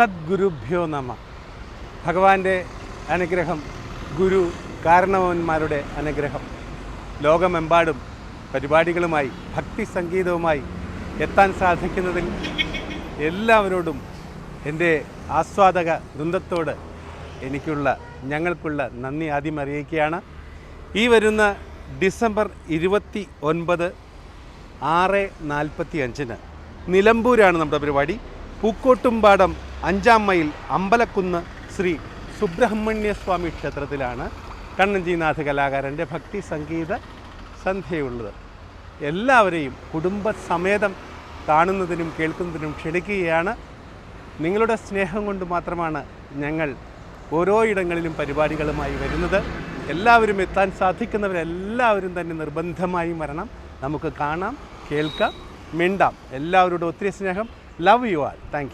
സദ്ഗുരുഭ്യോ നമ. ഭഗവാന്റെ അനുഗ്രഹം ഗുരു കാരണവന്മാരുടെ അനുഗ്രഹം. ലോകമെമ്പാടും പരിപാടികളുമായി ഭക്തി സംഗീതവുമായി എത്താൻ സാധിക്കുന്നതിൽ എല്ലാവരോടും എന്റെ ആസ്വാദക വൃന്ദത്തോട് എനിക്കുള്ള ഞങ്ങൾക്കുള്ള നന്ദി ആദ്യം അറിയിക്കുകയാണ്. ഈ വരുന്ന ഡിസംബർ ഇരുപത്തി ഒൻപത് ആറ് നാൽപ്പത്തി അഞ്ചിന് നിലമ്പൂരാണ് നമ്മുടെ പരിപാടി. പൂക്കോട്ടുംപാടം അഞ്ചാം മൈൽ അമ്പലക്കുന്ന് ശ്രീ സുബ്രഹ്മണ്യസ്വാമി ക്ഷേത്രത്തിലാണ് കണ്ണഞ്ചിനാഥ് കലാകാരന്റെ ഭക്തി സംഗീത സന്ധ്യയുള്ളത്. എല്ലാവരെയും കുടുംബസമേതം കാണുന്നതിനും കേൾക്കുന്നതിനും ക്ഷണിക്കുകയാണ്. നിങ്ങളുടെ സ്നേഹം കൊണ്ട് മാത്രമാണ് ഞങ്ങൾ ഓരോ ഇടങ്ങളിലും പരിപാടികളുമായി വരുന്നത്. എല്ലാവരും എത്താൻ സാധിക്കുന്നവരെല്ലാവരും തന്നെ നിർബന്ധമായും വരണം നമുക്ക് കാണാം കേൾക്കാം. മിണ്ടാം. എല്ലാവരോടും ഒത്തിരി സ്നേഹം. Love you all thank